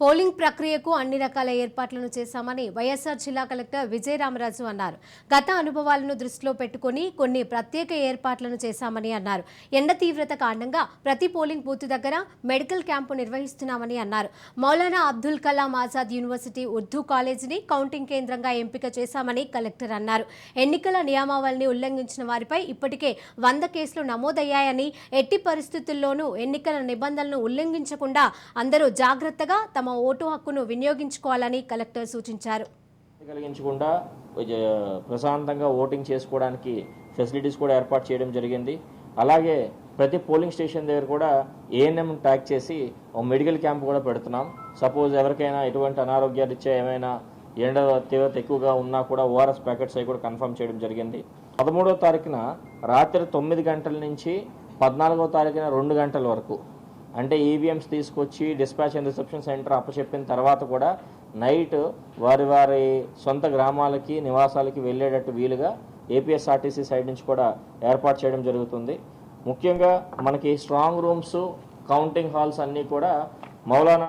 Polling ప్రక్రియకు అన్ని రకాల ఏర్పాట్లను చేశామని వైఎస్ఆర్ జిల్లా కలెక్టర్ విజయరామరాజు అన్నారు. గత అనుభవాలను దృష్టిలో పెట్టుకుని కొన్ని ప్రత్యేక ఏర్పాట్లను చేశామని అన్నారు. ఎండ తీవ్రత కారణంగా ప్రతి పోలింగ్ బూత్ దగ్గర మెడికల్ క్యాంపు నిర్వహిస్తున్నామని అన్నారు. మౌలానా అబ్దుల్ కలాం ఆజాద్ యూనివర్సిటీ ఉర్దూ కాలేజీని కౌంటింగ్ కేంద్రంగా ఎంపిక చేశామని కలెక్టర్ అన్నారు. ఎన్నికల నియమావళిని ఉల్లంఘించిన వారిపై ఇప్పటికే వంద కేసులు నమోదయ్యాయని ఎట్టి పరిస్థితుల్లోనూ ఎన్నికల నిబంధనలను ఉల్లంఘించకుండా అందరూ జాగ్రత్తగా తమ ఓటు హక్కును వినియోగించుకోవాలని కలెక్టర్ సూచించారు. కలిగించకుండా ప్రశాంతంగా ఓటింగ్ చేసుకోవడానికి ఫెసిలిటీస్ కూడా ఏర్పాటు చేయడం జరిగింది. అలాగే ప్రతి పోలింగ్ స్టేషన్ దగ్గర కూడా ఏఎన్ఎం ట్యాగ్ చేసి ఒక మెడికల్ క్యాంప్ కూడా పెడుతున్నాం. సపోజ్ ఎవరికైనా ఎటువంటి అనారోగ్యాలు ఇచ్చే ఏమైనా ఎండ తీవ్రత ఎక్కువగా ఉన్నా కూడా ఓఆర్ఎస్ ప్యాకెట్స్ అవి కూడా కన్ఫర్మ్ చేయడం జరిగింది. పదమూడవ తారీఖున రాత్రి తొమ్మిది గంటల నుంచి పద్నాలుగవ తారీఖున రెండు గంటల వరకు అంటే ఈవీఎంస్ తీసుకొచ్చి డిస్పాచ్ అండ్ రిసెప్షన్ సెంటర్ అప్పచెప్పిన తర్వాత కూడా నైట్ వారి వారి సొంత గ్రామాలకి నివాసాలకి వెళ్ళేటట్టు వీలుగా ఏపీఎస్ఆర్టీసీ సైడ్ నుంచి కూడా ఏర్పాటు చేయడం జరుగుతుంది. ముఖ్యంగా మనకి స్ట్రాంగ్ రూమ్స్ కౌంటింగ్ హాల్స్ అన్నీ కూడా మౌలానా